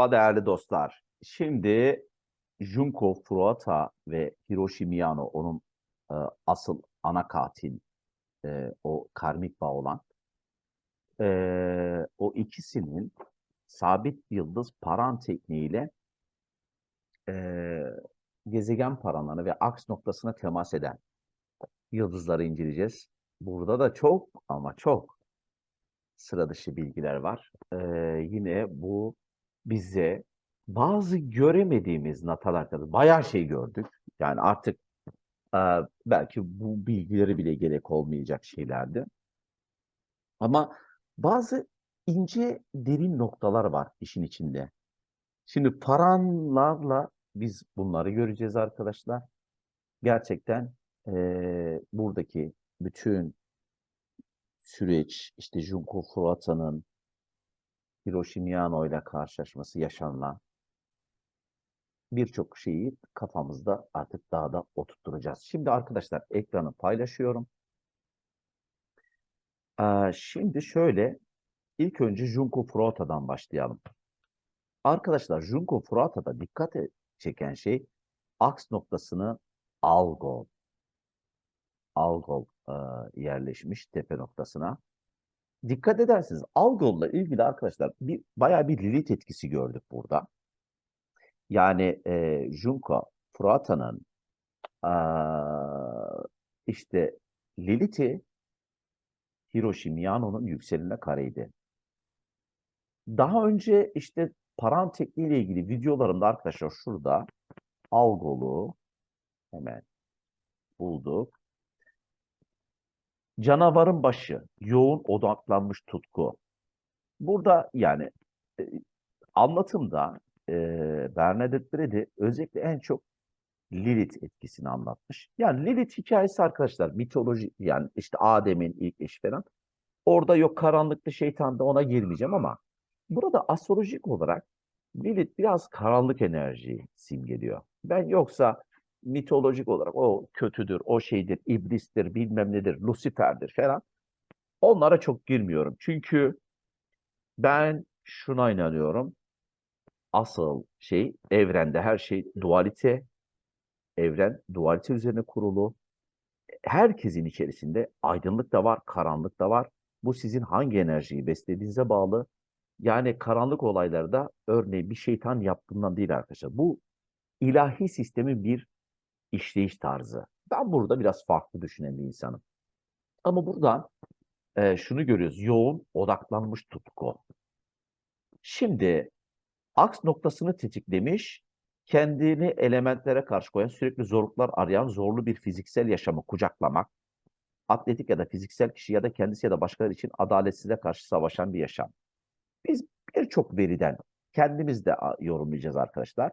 Merhaba değerli dostlar. Şimdi Junko Furuta ve Hiroshi Miyano onun e, asıl ana katil e, o karmik bağ olan e, o ikisinin sabit yıldız paran tekniğiyle e, gezegen paranlarını ve aks noktasına temas eden yıldızları inceleyeceğiz. Burada da çok ama çok sıra dışı bilgiler var. Ee, yine bu bize bazı göremediğimiz natal haritada bayağı şey gördük. Yani artık e, belki bu bilgileri bile gerek olmayacak şeylerdi. Ama bazı ince derin noktalar var işin içinde. Şimdi paranlarla biz bunları göreceğiz arkadaşlar. Gerçekten e, buradaki bütün süreç, işte Junko Furuata'nın Hiroshi Miyano ile karşılaşması yaşanılan birçok şeyi kafamızda artık daha da oturtturacağız. Şimdi arkadaşlar ekranı paylaşıyorum. Ee, şimdi şöyle ilk önce Junko Furuata'dan başlayalım. Arkadaşlar Junko Furuata'da dikkat e- çeken şey aks noktasını Algol. Algol e, yerleşmiş tepe noktasına. Dikkat ederseniz Algol'la ilgili arkadaşlar bir bayağı bir Lilith etkisi gördük burada. Yani e, Junko Furuata'nın e, işte Lilith'i Hiroshi Miyano'nun yükseline kareydi. Daha önce işte paran tekniğiyle ilgili videolarımda arkadaşlar şurada Algol'u hemen bulduk. Canavarın başı, yoğun odaklanmış tutku. Burada yani e, anlatımda e, Bernadette Brady özellikle en çok Lilith etkisini anlatmış. Yani Lilith hikayesi arkadaşlar mitoloji yani işte Adem'in ilk eşi falan. Orada yok karanlıklı şeytan da ona girmeyeceğim ama burada astrolojik olarak Lilith biraz karanlık enerjiyi simgeliyor. Ben yoksa mitolojik olarak o kötüdür, o şeydir, iblistir, bilmem nedir, Lucifer'dir falan. Onlara çok girmiyorum. Çünkü ben şuna inanıyorum. Asıl şey evrende her şey dualite. Evren dualite üzerine kurulu. Herkesin içerisinde aydınlık da var, karanlık da var. Bu sizin hangi enerjiyi beslediğinize bağlı. Yani karanlık olaylarda örneğin bir şeytan yaptığından değil arkadaşlar. Bu ilahi sistemin bir işleyiş tarzı. Ben burada biraz farklı düşünen bir insanım. Ama buradan e, şunu görüyoruz. Yoğun, odaklanmış tutku. Şimdi aks noktasını tetiklemiş, kendini elementlere karşı koyan, sürekli zorluklar arayan, zorlu bir fiziksel yaşamı kucaklamak, atletik ya da fiziksel kişi ya da kendisi ya da başkaları için adaletsizliğe karşı savaşan bir yaşam. Biz birçok veriden kendimiz de yorumlayacağız arkadaşlar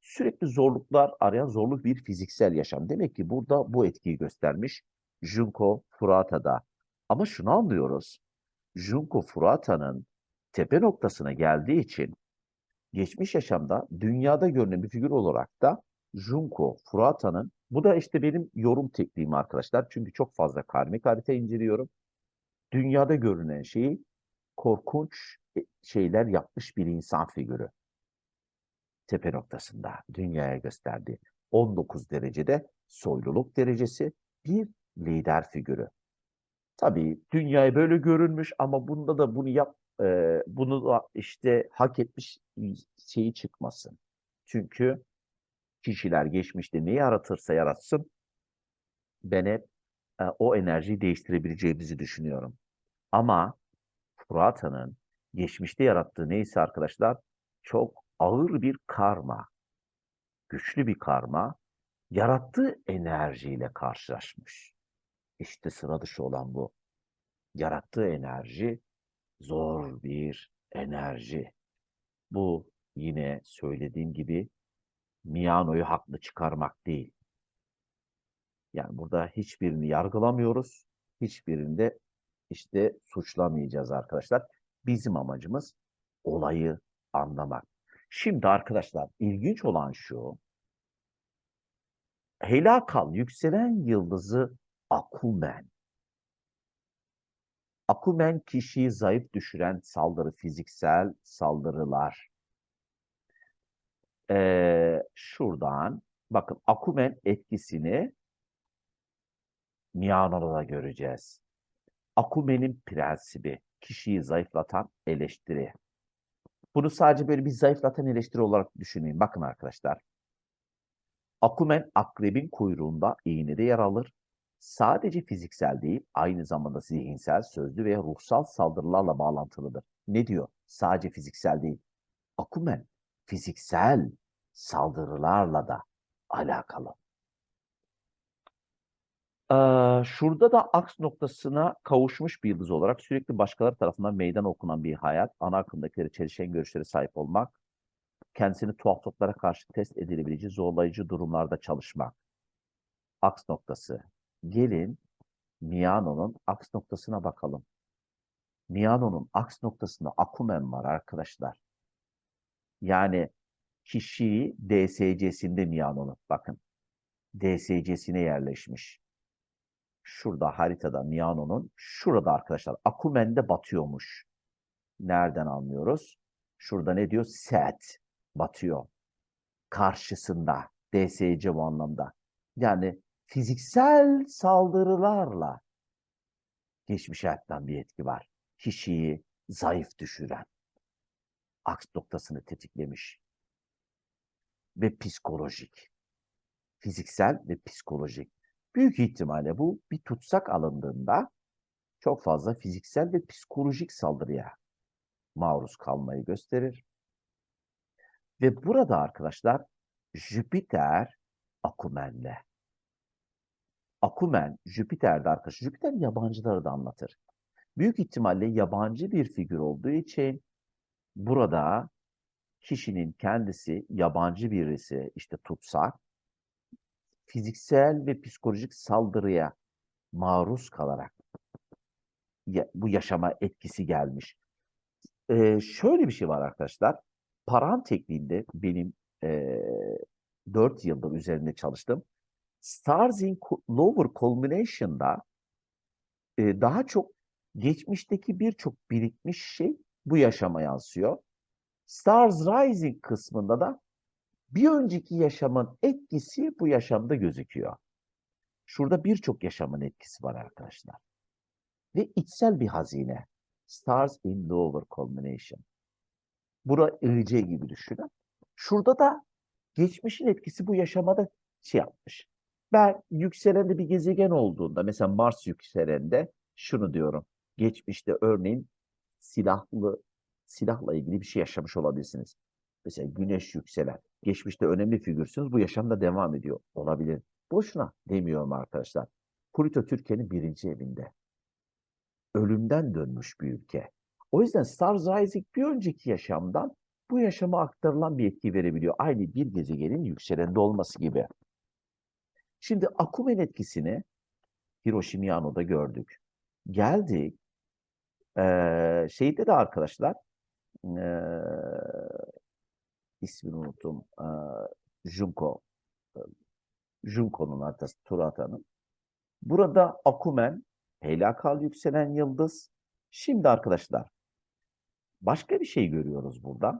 sürekli zorluklar arayan zorluk bir fiziksel yaşam. Demek ki burada bu etkiyi göstermiş Junko Furata'da. Ama şunu anlıyoruz. Junko Furata'nın tepe noktasına geldiği için geçmiş yaşamda dünyada görünen bir figür olarak da Junko Furata'nın bu da işte benim yorum tekniğim arkadaşlar. Çünkü çok fazla karmik harita inceliyorum. Dünyada görünen şeyi korkunç şeyler yapmış bir insan figürü tepe noktasında dünyaya gösterdiği 19 derecede soyluluk derecesi bir lider figürü. Tabii dünyaya böyle görünmüş ama bunda da bunu yap e, bunu da işte hak etmiş şeyi çıkmasın. Çünkü kişiler geçmişte ne yaratırsa yaratsın ben hep e, o enerjiyi değiştirebileceğimizi düşünüyorum. Ama Fırat'ın geçmişte yarattığı neyse arkadaşlar çok ağır bir karma, güçlü bir karma yarattığı enerjiyle karşılaşmış. İşte sıra dışı olan bu. Yarattığı enerji zor bir enerji. Bu yine söylediğim gibi Miyano'yu haklı çıkarmak değil. Yani burada hiçbirini yargılamıyoruz. Hiçbirinde işte suçlamayacağız arkadaşlar. Bizim amacımız olayı anlamak. Şimdi arkadaşlar ilginç olan şu. Helakal yükselen yıldızı Akumen. Akumen kişiyi zayıf düşüren saldırı, fiziksel saldırılar. Ee, şuradan bakın akumen etkisini Miyano'da göreceğiz. Akumen'in prensibi, kişiyi zayıflatan eleştiri. Bunu sadece böyle bir zayıflatan eleştiri olarak düşünmeyin. Bakın arkadaşlar. Akumen akrebin kuyruğunda iğnede yer alır. Sadece fiziksel değil, aynı zamanda zihinsel, sözlü veya ruhsal saldırılarla bağlantılıdır. Ne diyor? Sadece fiziksel değil. Akumen fiziksel saldırılarla da alakalı. Şurada da aks noktasına kavuşmuş bir yıldız olarak sürekli başkaları tarafından meydan okunan bir hayat, ana akımdakileri çelişen görüşlere sahip olmak, kendisini tuhaflıklara karşı test edilebileceği zorlayıcı durumlarda çalışmak. Aks noktası. Gelin Miyano'nun aks noktasına bakalım. Miyano'nun aks noktasında akumen var arkadaşlar. Yani kişiyi DSC'sinde Miyano'nun bakın. DSC'sine yerleşmiş. Şurada haritada Miyano'nun şurada arkadaşlar Akumen'de batıyormuş. Nereden anlıyoruz? Şurada ne diyor? Set batıyor. Karşısında DSC bu anlamda. Yani fiziksel saldırılarla geçmiş hayattan bir etki var. Kişiyi zayıf düşüren. Aks noktasını tetiklemiş. Ve psikolojik. Fiziksel ve psikolojik. Büyük ihtimalle bu bir tutsak alındığında çok fazla fiziksel ve psikolojik saldırıya maruz kalmayı gösterir. Ve burada arkadaşlar Jüpiter Akumen'le. Akumen Jüpiter'de arkadaşlar. Jüpiter yabancıları da anlatır. Büyük ihtimalle yabancı bir figür olduğu için burada kişinin kendisi yabancı birisi işte tutsak fiziksel ve psikolojik saldırıya maruz kalarak ya, bu yaşama etkisi gelmiş. Ee, şöyle bir şey var arkadaşlar. Paran tekniğinde benim e, 4 yıldır üzerinde çalıştım. Stars in Lower Culmination'da e, daha çok geçmişteki birçok birikmiş şey bu yaşama yansıyor. Stars Rising kısmında da bir önceki yaşamın etkisi bu yaşamda gözüküyor. Şurada birçok yaşamın etkisi var arkadaşlar. Ve içsel bir hazine. Stars in Lower Culmination. Bura IC gibi düşünün. Şurada da geçmişin etkisi bu yaşamada şey yapmış. Ben yükselende bir gezegen olduğunda, mesela Mars yükselende şunu diyorum. Geçmişte örneğin silahlı silahla ilgili bir şey yaşamış olabilirsiniz. Mesela güneş yükselen. Geçmişte önemli figürsünüz. Bu yaşamda devam ediyor. Olabilir. Boşuna demiyorum arkadaşlar. Pluto Türkiye'nin birinci evinde. Ölümden dönmüş bir ülke. O yüzden Stars Rising bir önceki yaşamdan bu yaşama aktarılan bir etki verebiliyor. Aynı bir gezegenin yükselende olması gibi. Şimdi Akumen etkisini Hiroşima gördük. Geldik. Ee, şeyde de arkadaşlar ee, ismini unuttum. Ee, Junko. Junko'nun haritası Turata'nın. Burada Akumen, Helakal yükselen yıldız. Şimdi arkadaşlar başka bir şey görüyoruz burada.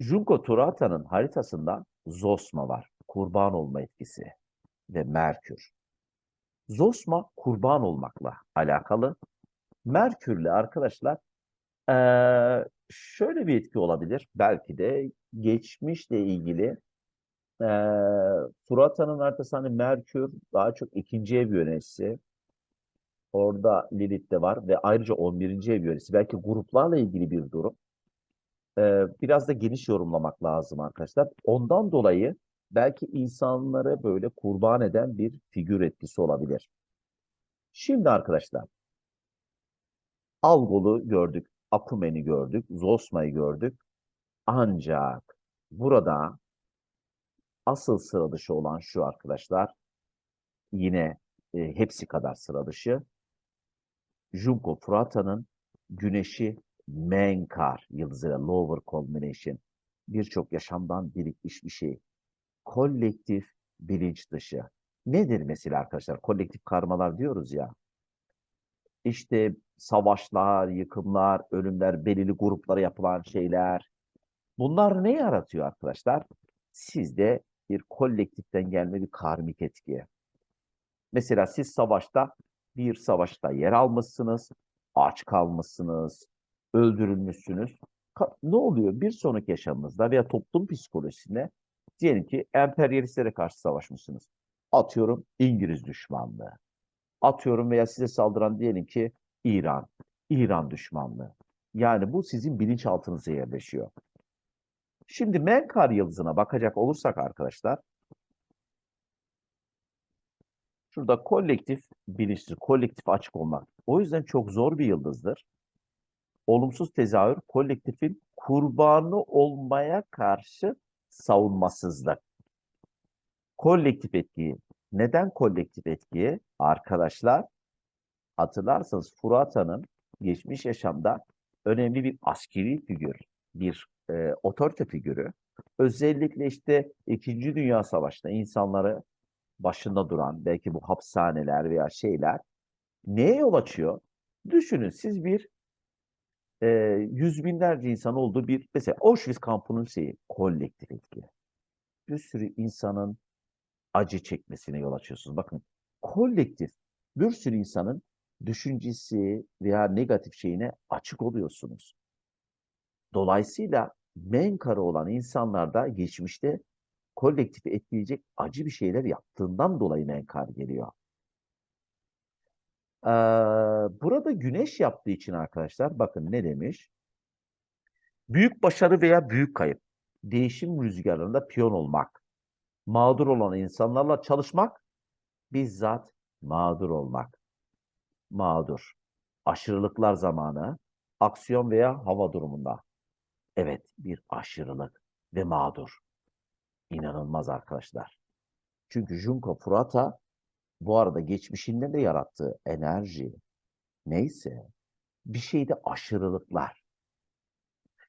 Junko Turata'nın haritasında Zosma var. Kurban olma etkisi ve Merkür. Zosma kurban olmakla alakalı. Merkürle arkadaşlar ee, şöyle bir etki olabilir. Belki de geçmişle ilgili e, Fırata'nın haritası hani Merkür daha çok ikinci ev yöneticisi. Orada Lilith de var ve ayrıca 11. ev yöneticisi. Belki gruplarla ilgili bir durum. Ee, biraz da geniş yorumlamak lazım arkadaşlar. Ondan dolayı belki insanları böyle kurban eden bir figür etkisi olabilir. Şimdi arkadaşlar Algol'u gördük, Akumen'i gördük, Zosma'yı gördük. Ancak burada asıl sıra dışı olan şu arkadaşlar yine e, hepsi kadar sıra dışı. Junko Furata'nın Güneşi Menkar yıldızıyla Lower Culmination birçok yaşamdan birikmiş bir şey. Kolektif bilinç dışı. Nedir mesela arkadaşlar? Kolektif karmalar diyoruz ya. işte savaşlar, yıkımlar, ölümler, belirli gruplara yapılan şeyler. Bunlar ne yaratıyor arkadaşlar? Sizde bir kolektiften gelme bir karmik etki. Mesela siz savaşta bir savaşta yer almışsınız, aç kalmışsınız, öldürülmüşsünüz. Ne oluyor? Bir sonraki yaşamınızda veya toplum psikolojisinde diyelim ki emperyalistlere karşı savaşmışsınız. Atıyorum İngiliz düşmanlığı. Atıyorum veya size saldıran diyelim ki İran. İran düşmanlığı. Yani bu sizin bilinçaltınıza yerleşiyor. Şimdi Menkar yıldızına bakacak olursak arkadaşlar, şurada kolektif bilinçli, kolektif açık olmak. O yüzden çok zor bir yıldızdır. Olumsuz tezahür, kolektifin kurbanı olmaya karşı savunmasızlık. Kolektif etkiyi. Neden kolektif etkiyi? Arkadaşlar, hatırlarsanız Fırata'nın geçmiş yaşamda önemli bir askeri figür, bir e, otorite figürü. Özellikle işte İkinci Dünya Savaşı'nda insanları başında duran, belki bu hapishaneler veya şeyler neye yol açıyor? Düşünün siz bir e, yüz binlerce insan olduğu bir, mesela Auschwitz kampının şeyi, kolektif etki. Bir sürü insanın acı çekmesine yol açıyorsunuz. Bakın, kolektif bir sürü insanın düşüncesi veya negatif şeyine açık oluyorsunuz. Dolayısıyla menkarı olan insanlar da geçmişte kolektifi etkileyecek acı bir şeyler yaptığından dolayı menkar geliyor. Ee, burada güneş yaptığı için arkadaşlar bakın ne demiş? Büyük başarı veya büyük kayıp. Değişim rüzgarlarında piyon olmak. Mağdur olan insanlarla çalışmak. Bizzat mağdur olmak. Mağdur. Aşırılıklar zamanı. Aksiyon veya hava durumunda. Evet bir aşırılık ve mağdur. İnanılmaz arkadaşlar. Çünkü Junko Furata bu arada geçmişinde de yarattığı enerji neyse bir şeyde aşırılıklar.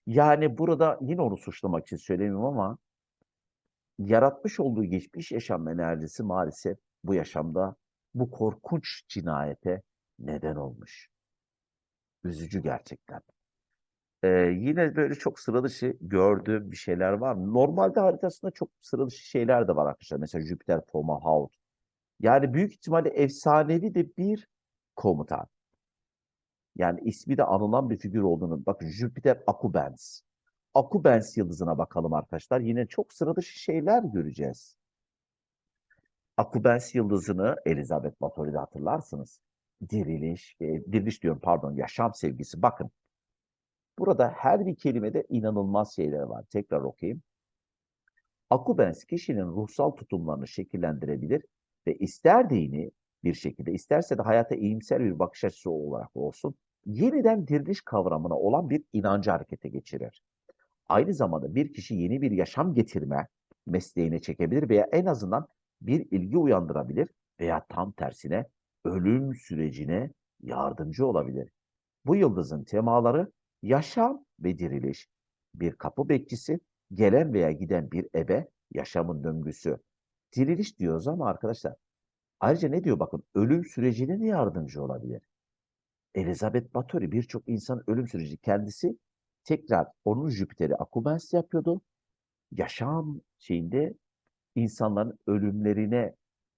Yani burada yine onu suçlamak için söylemiyorum ama yaratmış olduğu geçmiş yaşam enerjisi maalesef bu yaşamda bu korkunç cinayete neden olmuş. Üzücü gerçekten. Ee, yine böyle çok sıra dışı gördüğüm bir şeyler var? Normalde haritasında çok sıra dışı şeyler de var arkadaşlar. Mesela Jüpiter Tomahawk. Yani büyük ihtimalle efsanevi de bir komutan. Yani ismi de anılan bir figür olduğunu. Bakın Jüpiter Akubens. Akubens yıldızına bakalım arkadaşlar. Yine çok sıra dışı şeyler göreceğiz. Akubens yıldızını Elizabeth Bathory'de hatırlarsınız. Diriliş, e, diriliş diyorum pardon, yaşam sevgisi. Bakın Burada her bir kelimede inanılmaz şeyler var. Tekrar okuyayım. Akubens kişinin ruhsal tutumlarını şekillendirebilir ve ister dini bir şekilde, isterse de hayata iyimser bir bakış açısı olarak olsun, yeniden diriliş kavramına olan bir inancı harekete geçirir. Aynı zamanda bir kişi yeni bir yaşam getirme mesleğine çekebilir veya en azından bir ilgi uyandırabilir veya tam tersine ölüm sürecine yardımcı olabilir. Bu yıldızın temaları Yaşam ve diriliş. Bir kapı bekçisi, gelen veya giden bir ebe, yaşamın döngüsü. Diriliş diyoruz ama arkadaşlar, ayrıca ne diyor bakın, ölüm sürecine de yardımcı olabilir. Elizabeth Bathory birçok insan ölüm süreci kendisi tekrar onun Jüpiter'i Akubens yapıyordu. Yaşam şeyinde insanların ölümlerine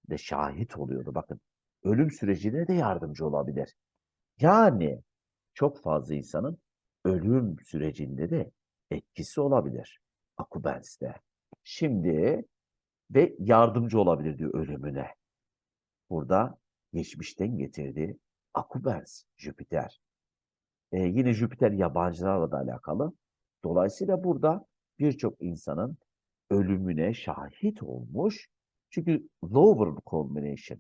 de şahit oluyordu. Bakın ölüm sürecine de yardımcı olabilir. Yani çok fazla insanın ölüm sürecinde de etkisi olabilir Akubens'te. Şimdi ve yardımcı olabilir diyor ölümüne. Burada geçmişten getirdiği Akubens, Jüpiter. Ee, yine Jüpiter yabancılarla da alakalı. Dolayısıyla burada birçok insanın ölümüne şahit olmuş. Çünkü lower combination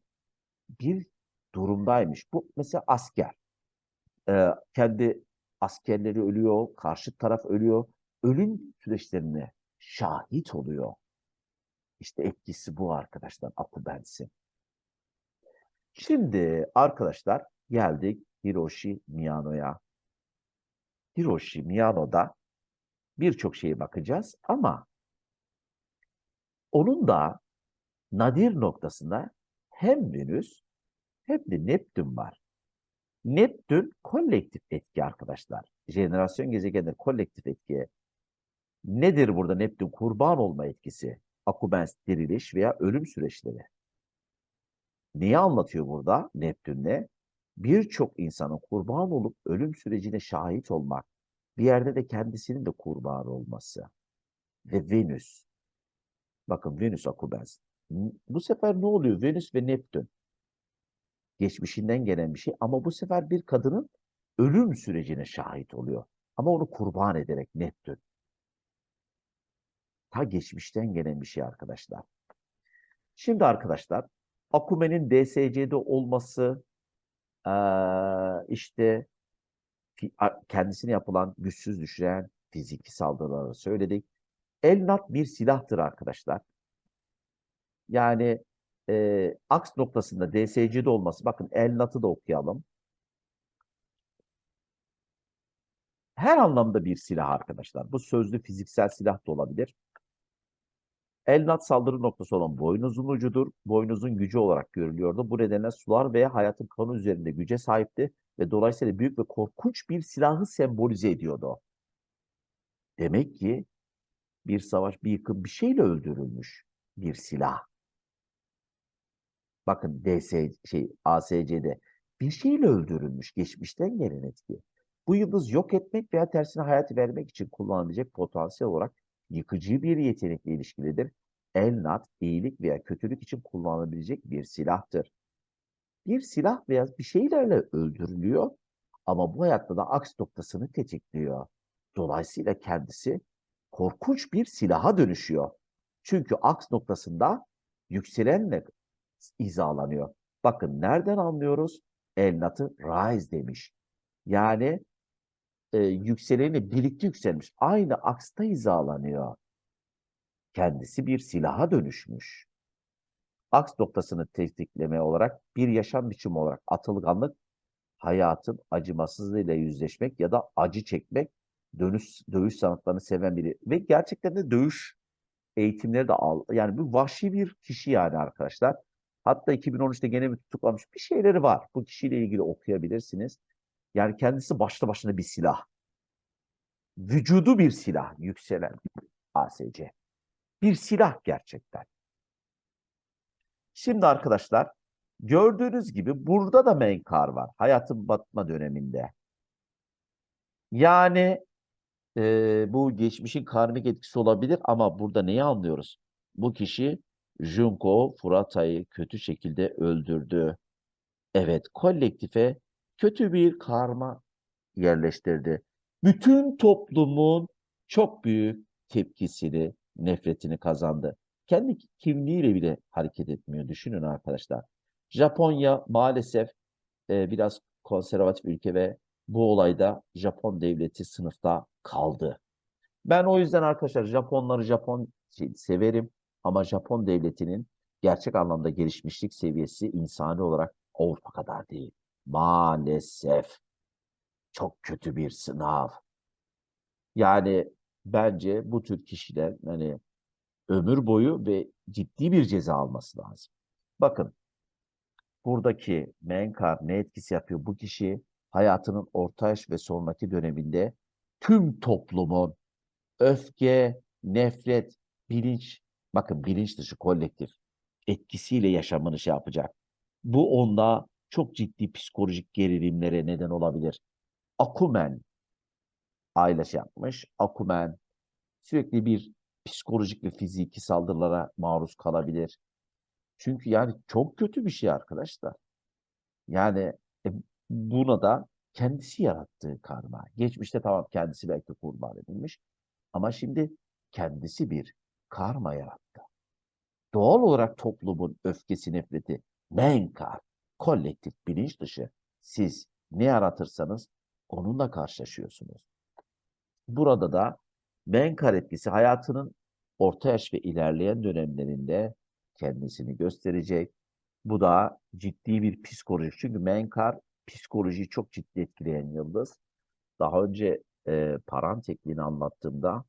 bir durumdaymış. Bu mesela asker. Ee, kendi askerleri ölüyor, karşı taraf ölüyor. Ölüm süreçlerine şahit oluyor. İşte etkisi bu arkadaşlar, Akubens'in. Şimdi arkadaşlar geldik Hiroshi Miyano'ya. Hiroshi Miyano'da birçok şeye bakacağız ama onun da nadir noktasında hem Venüs hem de Neptün var. Neptün kolektif etki arkadaşlar. Jenerasyon gezegenleri kolektif etki. Nedir burada Neptün kurban olma etkisi? Akubens, diriliş veya ölüm süreçleri. Neyi anlatıyor burada Neptün'le? Birçok insanın kurban olup ölüm sürecine şahit olmak, bir yerde de kendisinin de kurban olması. Ve Venüs. Bakın Venüs Akubens. Bu sefer ne oluyor? Venüs ve Neptün. Geçmişinden gelen bir şey ama bu sefer bir kadının ölüm sürecine şahit oluyor. Ama onu kurban ederek Neptün. Ta geçmişten gelen bir şey arkadaşlar. Şimdi arkadaşlar Akumen'in DSC'de olması işte kendisine yapılan güçsüz düşüren fiziki saldırıları söyledik. Elnat bir silahtır arkadaşlar. Yani eee aks noktasında DSC'de olması. Bakın Elnat'ı da okuyalım. Her anlamda bir silah arkadaşlar. Bu sözlü fiziksel silah da olabilir. Elnat saldırı noktası olan boynuzun ucudur. Boynuzun gücü olarak görülüyordu. Bu nedenle sular veya hayatın kanı üzerinde güce sahipti ve dolayısıyla büyük ve korkunç bir silahı sembolize ediyordu. Demek ki bir savaş, bir yıkım bir şeyle öldürülmüş bir silah. Bakın DS şey ASC'de bir şeyle öldürülmüş geçmişten gelen etki. Bu yıldız yok etmek veya tersine hayat vermek için kullanılabilecek potansiyel olarak yıkıcı bir yetenekle ilişkilidir. Elnat iyilik veya kötülük için kullanılabilecek bir silahtır. Bir silah veya bir şeylerle öldürülüyor ama bu hayatta da aks noktasını tetikliyor. Dolayısıyla kendisi korkunç bir silaha dönüşüyor. Çünkü aks noktasında yükselenle hizalanıyor. Bakın nereden anlıyoruz? Elnat'ı rise demiş. Yani e, yükseleni birlikte yükselmiş. Aynı aksta hizalanıyor. Kendisi bir silaha dönüşmüş. Aks noktasını tetikleme olarak bir yaşam biçimi olarak atılganlık, hayatın acımasızlığıyla yüzleşmek ya da acı çekmek, dönüş, dövüş sanatlarını seven biri ve gerçekten de dövüş eğitimleri de al. Yani bu vahşi bir kişi yani arkadaşlar. Hatta 2013'te gene bir tutuklanmış bir şeyleri var. Bu kişiyle ilgili okuyabilirsiniz. Yani kendisi başlı başına bir silah. Vücudu bir silah yükselen ASC. Bir silah gerçekten. Şimdi arkadaşlar gördüğünüz gibi burada da menkar var. Hayatın batma döneminde. Yani e, bu geçmişin karmik etkisi olabilir ama burada neyi anlıyoruz? Bu kişi Junko Furata'yı kötü şekilde öldürdü. Evet, kolektife kötü bir karma yerleştirdi. Bütün toplumun çok büyük tepkisini, nefretini kazandı. Kendi kimliğiyle bile hareket etmiyor. Düşünün arkadaşlar. Japonya maalesef e, biraz konservatif ülke ve bu olayda Japon devleti sınıfta kaldı. Ben o yüzden arkadaşlar Japonları Japon severim ama Japon devletinin gerçek anlamda gelişmişlik seviyesi insani olarak Avrupa kadar değil. Maalesef çok kötü bir sınav. Yani bence bu tür kişiler hani ömür boyu ve ciddi bir ceza alması lazım. Bakın buradaki menkar ne etkisi yapıyor? Bu kişi hayatının orta yaş ve sonraki döneminde tüm toplumun öfke, nefret, bilinç, bakın bilinç dışı kolektif etkisiyle yaşamını şey yapacak. Bu onda çok ciddi psikolojik gerilimlere neden olabilir. Akumen aile şey yapmış. Akumen sürekli bir psikolojik ve fiziki saldırılara maruz kalabilir. Çünkü yani çok kötü bir şey arkadaşlar. Yani e, buna da kendisi yarattığı karma. Geçmişte tamam kendisi belki kurban edilmiş ama şimdi kendisi bir karma yarattı. Doğal olarak toplumun öfkesi, nefreti, menkar, kolektif bilinç dışı siz ne yaratırsanız onunla karşılaşıyorsunuz. Burada da menkar etkisi hayatının orta yaş ve ilerleyen dönemlerinde kendisini gösterecek. Bu da ciddi bir psikolojik. Çünkü menkar psikolojiyi çok ciddi etkileyen yıldız. Daha önce e, paran tekniğini anlattığımda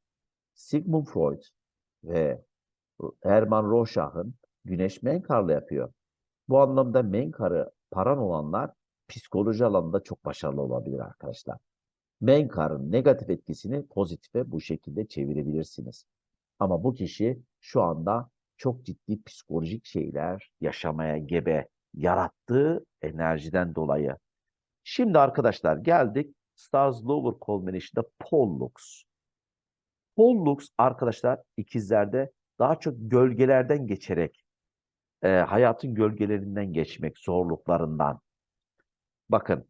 Sigmund Freud ve Hermann Rorschach'ın Güneş Menkar'la yapıyor. Bu anlamda Menkar'ı paran olanlar psikoloji alanında çok başarılı olabilir arkadaşlar. Menkar'ın negatif etkisini pozitife bu şekilde çevirebilirsiniz. Ama bu kişi şu anda çok ciddi psikolojik şeyler yaşamaya gebe yarattığı enerjiden dolayı. Şimdi arkadaşlar geldik Stars Lower Combination'da Pollux. Pollux arkadaşlar ikizlerde daha çok gölgelerden geçerek e, hayatın gölgelerinden geçmek, zorluklarından. Bakın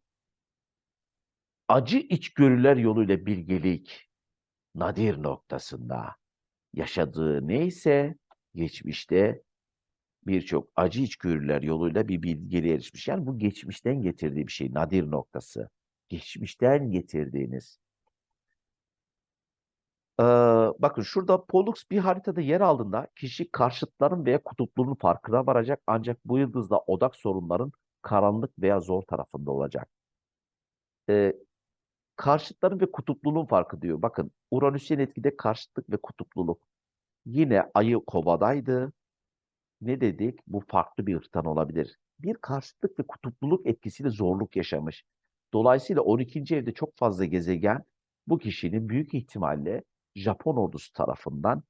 acı içgörüler yoluyla bilgelik nadir noktasında yaşadığı neyse geçmişte birçok acı içgörüler yoluyla bir bilgeliğe erişmiş. Yani bu geçmişten getirdiği bir şey, nadir noktası. Geçmişten getirdiğiniz. Ee, bakın şurada Pollux bir haritada yer aldığında kişi karşıtların veya kutupluğunun farkına varacak ancak bu yıldızda odak sorunların karanlık veya zor tarafında olacak. Ee, karşıtların ve kutupluğunun farkı diyor. Bakın Uranüs'ün etkide karşıtlık ve kutupluluk. Yine ayı kovadaydı. Ne dedik? Bu farklı bir ırktan olabilir. Bir karşıtlık ve kutupluluk etkisiyle zorluk yaşamış. Dolayısıyla 12. evde çok fazla gezegen bu kişinin büyük ihtimalle Japon ordusu tarafından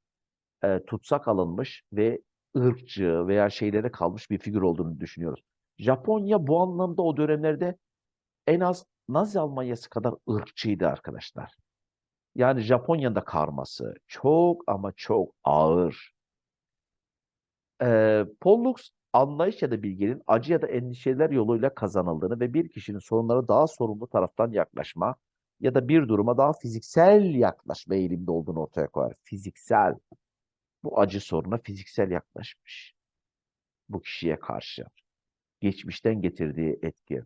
e, tutsak alınmış ve ırkçı veya şeylere kalmış bir figür olduğunu düşünüyoruz. Japonya bu anlamda o dönemlerde en az Nazi Almanyası kadar ırkçıydı arkadaşlar. Yani Japonya'da karması çok ama çok ağır. Ee, Pollux anlayış ya da bilginin acı ya da endişeler yoluyla kazanıldığını ve bir kişinin sorunlara daha sorumlu taraftan yaklaşma ya da bir duruma daha fiziksel yaklaşma eğilimde olduğunu ortaya koyar. Fiziksel. Bu acı soruna fiziksel yaklaşmış. Bu kişiye karşı. Geçmişten getirdiği etki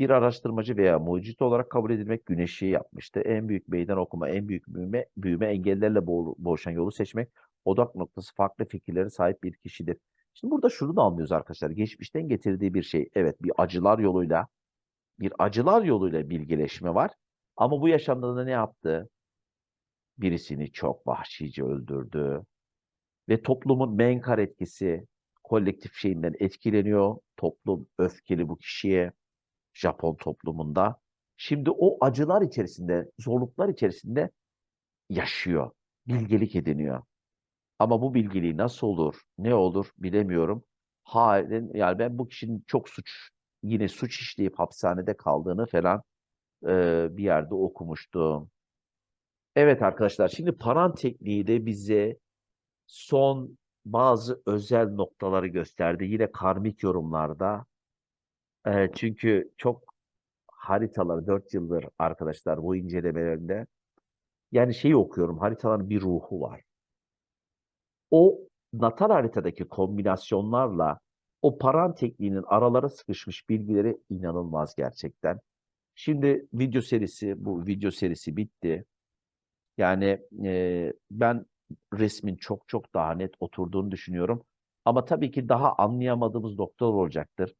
bir araştırmacı veya mucit olarak kabul edilmek güneşi yapmıştı. En büyük meydan okuma, en büyük büyüme, büyüme engellerle boğ, boğuşan yolu seçmek, odak noktası farklı fikirlere sahip bir kişidir. Şimdi burada şunu da anlıyoruz arkadaşlar. Geçmişten getirdiği bir şey. Evet bir acılar yoluyla, bir acılar yoluyla bilgileşme var. Ama bu yaşamda da ne yaptı? Birisini çok vahşice öldürdü. Ve toplumun menkar etkisi, kolektif şeyinden etkileniyor. Toplum öfkeli bu kişiye Japon toplumunda. Şimdi o acılar içerisinde, zorluklar içerisinde yaşıyor, bilgelik ediniyor. Ama bu bilgeliği nasıl olur, ne olur bilemiyorum. Halen yani ben bu kişinin çok suç, yine suç işleyip hapishanede kaldığını falan e, bir yerde okumuştum. Evet arkadaşlar, şimdi paran tekniği de bize son bazı özel noktaları gösterdi. Yine karmik yorumlarda Evet, çünkü çok haritalar 4 yıldır arkadaşlar bu incelemelerinde yani şeyi okuyorum haritaların bir ruhu var. O natal haritadaki kombinasyonlarla o paran tekniğinin aralara sıkışmış bilgileri inanılmaz gerçekten. Şimdi video serisi bu video serisi bitti. Yani e, ben resmin çok çok daha net oturduğunu düşünüyorum. Ama tabii ki daha anlayamadığımız noktalar olacaktır.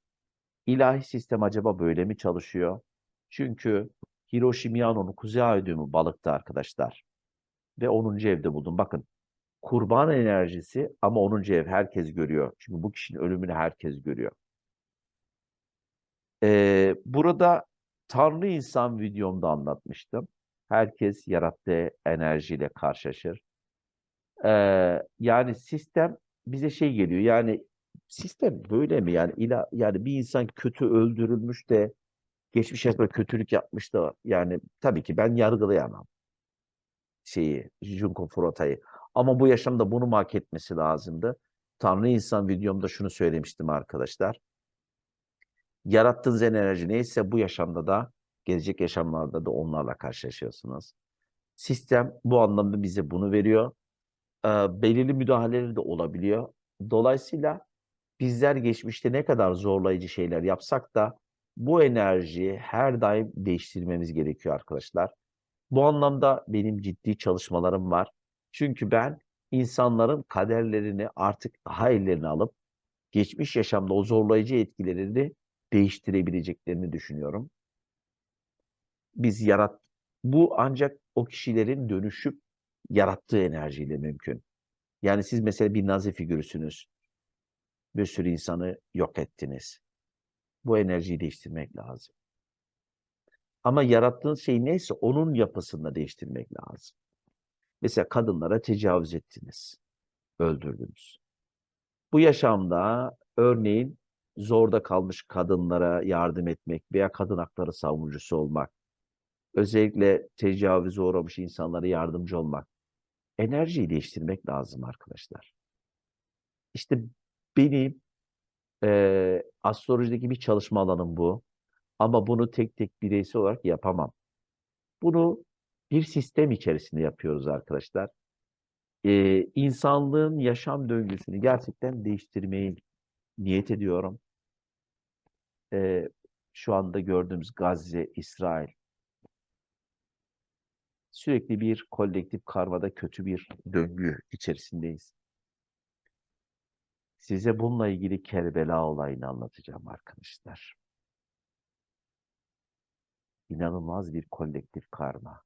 İlahi sistem acaba böyle mi çalışıyor? Çünkü Hiroshi Miyano'nun kuzey ay düğümü balıkta arkadaşlar. Ve 10. evde buldum. Bakın kurban enerjisi ama 10. ev herkes görüyor. Çünkü bu kişinin ölümünü herkes görüyor. Ee, burada Tanrı insan videomda anlatmıştım. Herkes yarattığı enerjiyle karşılaşır. Ee, yani sistem bize şey geliyor. Yani sistem böyle mi yani ila yani bir insan kötü öldürülmüş de geçmiş yaşta kötülük yapmış da yani tabii ki ben yargılayamam şeyi Junko Furota'yı. Ama bu yaşamda bunu mu hak etmesi lazımdı? Tanrı insan videomda şunu söylemiştim arkadaşlar. Yarattığınız enerji neyse bu yaşamda da gelecek yaşamlarda da onlarla karşılaşıyorsunuz. Sistem bu anlamda bize bunu veriyor. Ee, belirli müdahaleleri de olabiliyor. Dolayısıyla bizler geçmişte ne kadar zorlayıcı şeyler yapsak da bu enerjiyi her daim değiştirmemiz gerekiyor arkadaşlar. Bu anlamda benim ciddi çalışmalarım var. Çünkü ben insanların kaderlerini artık daha ellerine alıp geçmiş yaşamda o zorlayıcı etkilerini değiştirebileceklerini düşünüyorum. Biz yarat bu ancak o kişilerin dönüşüp yarattığı enerjiyle mümkün. Yani siz mesela bir nazi figürüsünüz bir sürü insanı yok ettiniz. Bu enerjiyi değiştirmek lazım. Ama yarattığın şey neyse onun yapısını da değiştirmek lazım. Mesela kadınlara tecavüz ettiniz, öldürdünüz. Bu yaşamda örneğin zorda kalmış kadınlara yardım etmek veya kadın hakları savunucusu olmak, özellikle tecavüze uğramış insanlara yardımcı olmak, enerjiyi değiştirmek lazım arkadaşlar. İşte benim eee astrolojideki bir çalışma alanım bu. Ama bunu tek tek bireysel olarak yapamam. Bunu bir sistem içerisinde yapıyoruz arkadaşlar. Eee insanlığın yaşam döngüsünü gerçekten değiştirmeyi niyet ediyorum. Eee, şu anda gördüğümüz Gazze, İsrail sürekli bir kolektif karmada kötü bir döngü içerisindeyiz. Size bununla ilgili Kerbela olayını anlatacağım arkadaşlar. İnanılmaz bir kolektif karma.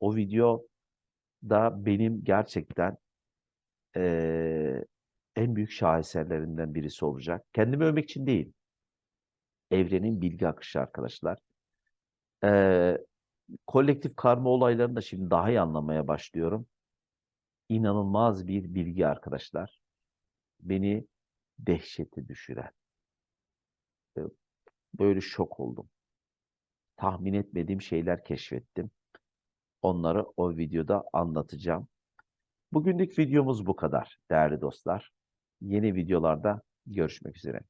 O video da benim gerçekten eee, en büyük şaheserlerinden birisi olacak. Kendimi övmek için değil. Evrenin bilgi akışı arkadaşlar. Eee, kolektif karma olaylarını da şimdi daha iyi anlamaya başlıyorum. İnanılmaz bir bilgi arkadaşlar. Beni dehşete düşüren. Eee, Böyle şok oldum. Tahmin etmediğim şeyler keşfettim. Onları o videoda anlatacağım. Bugünlük videomuz bu kadar değerli dostlar. Yeni videolarda görüşmek üzere.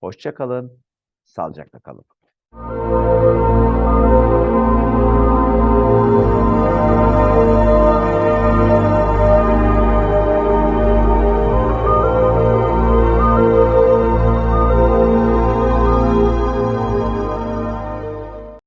Hoşça kalın, sağlıcakla kalın.